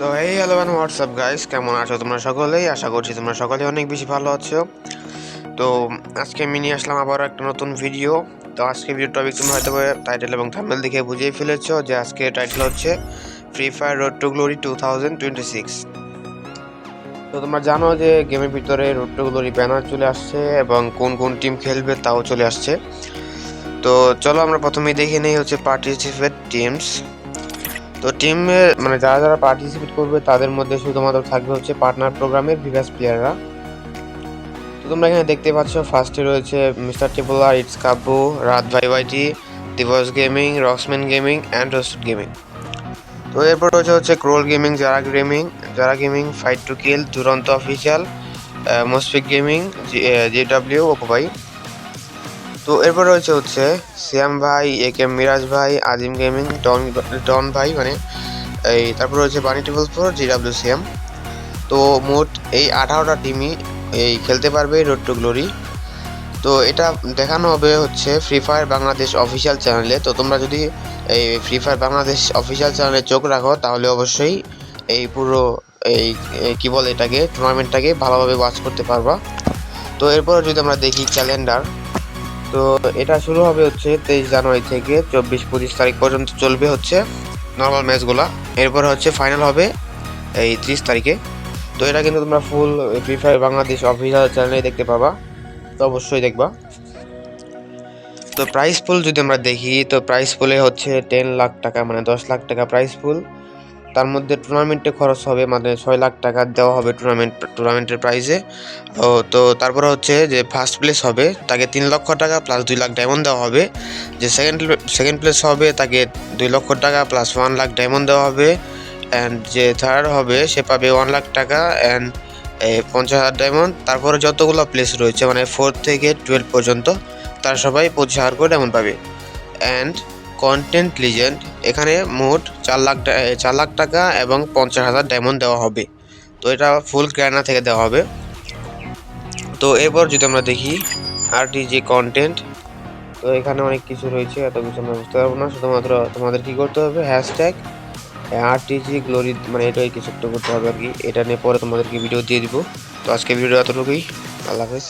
তো এই hello WhatsApp guys কেমন আছো তোমরা সকলেই? আশা করছি তোমরা সকলে অনেক বেশি ভালো আছো। তো আজকে আমি নিয়ে আসলাম আবার একটা নতুন ভিডিও তো আজকে ভিডিও টপিক তোমরা হয়তো টাইটেল এবং থাম্বেল দেখে বুঝিয়ে ফেলেছো যে আজকে টাইটেল হচ্ছে free fire road to glory two thousand twenty six তো তোমরা জানো যে গেমের ভিতরে রোড টু গ্লোরি ব্যানার চলে আসছে এবং কোন কোন টিম খেলবে তাও চলে আসছে। তো চলো আমরা প্রথমেই দেখে নেই হচ্ছে পার্টিসিপেট টিমস তো টিমে মানে যারা যারা পার্টিসিপেট করবে, তাদের মধ্যে শুধুমাত্র থাকবে হচ্ছে পার্টনার প্রোগ্রামের ভিভাস প্লেয়াররা তো তোমরা এখানে দেখতে পাচ্ছ ফার্স্টে রয়েছে মিস্টার টিপোলার ইটস কাব্বু রাত ভাই ওয়াইটি দিবস gaming Roxman gaming and roasted gaming তো এরপর রয়েছে হচ্ছে ক্রোল গেমিং যারা গেমিং যারা gaming fight to kill Duronto official Mosfiq gaming Z W Oppo ভাই। তো এরপর রয়েছে হচ্ছে শ্যাম ভাই, এ কে মিরাজ ভাই, আজিম গেমিং, ডন ডন ভাই মানে এই তারপর রয়েছে bunny table four, G W C M তো মোট এই আঠারোটা টিমই এই খেলতে পারবে রোড টু গ্লোরি তো এটা দেখানো হবে হচ্ছে ফ্রি ফায়ার বাংলাদেশ অফিসিয়াল চ্যানেলে তো তোমরা যদি এই ফ্রি ফায়ার বাংলাদেশ অফিসিয়াল চ্যানেলে চোখ রাখো, তাহলে অবশ্যই এই পুরো এই কি বলে এটাকে টুর্নামেন্টটাকে ভালোভাবে ওয়াচ করতে পারবা। তো এরপর যদি আমরা দেখি ক্যালেন্ডার তো এটা শুরু হবে হচ্ছে তেইশ জানুয়ারি থেকে চব্বিশ পঁচিশ তারিখ পর্যন্ত চলবে হচ্ছে নর্মাল ম্যাচগুলো এরপর হচ্ছে ফাইনাল হবে এই ত্রিশ তারিখে। তো এটা কিন্তু তোমরা full free fire Bangladesh official চ্যানেলে দেখতে পাবা। তো অবশ্যই দেখবা। তো প্রাইস পুল যদি আমরা দেখি, তো প্রাইস পুলে হচ্ছে টেন লাখ টাকা মানে দশ লাখ টাকা প্রাইস পুল তার মধ্যে টুর্নামেন্টে খরচ হবে মানে ছয় লাখ টাকা দেওয়া হবে টুর্নামেন্ট, টুর্নামেন্টের প্রাইজে ও, তো তারপরে হচ্ছে যে ফার্স্ট প্লেস হবে, তাকে তিন লক্ষ টাকা প্লাস দুই লাখ ডায়মন্ড দেওয়া হবে। যে সেকেন্ড সেকেন্ড প্লেস হবে, তাকে দুই লক্ষ টাকা প্লাস ওয়ান লাখ ডায়মন্ড দেওয়া হবে। অ্যান্ড যে থার্ড হবে, সে পাবে ওয়ান লাখ টাকা অ্যান্ড পঞ্চাশ হাজার ডায়মন্ড তারপরে যতগুলো প্লেস রয়েছে মানে ফোর থেকে টুয়েলভ পর্যন্ত, তারা সবাই পঁচিশ হাজার করে ডায়মন্ড পাবে। অ্যান্ড কন্টেন্ট লিজেন্ড এখানে মোট চার লাখ চার লাখ টাকা এবং পঞ্চাশ হাজার ডায়মন্ড দেওয়া হবে। তো এটা ফুল গ্র্যানা থেকে দেওয়া হবে। তো এরপর যদি আমরা দেখি আর যে কন্টেন্ট তো এখানে অনেক কিছু রয়েছে, এত কিছু আমরা বুঝতে পারব না। শুধুমাত্র তোমাদের কি করতে হবে? হ্যাশট্যাগ আরটিজি গ্লোরি মানে এটাই কিছু একটা করতে হবে আর কি। এটা নিয়ে পরে তোমাদেরকে ভিডিও দিয়ে দিব। তো আজকে ভিডিও এতটুকুই। আল্লাহ হাফেজ।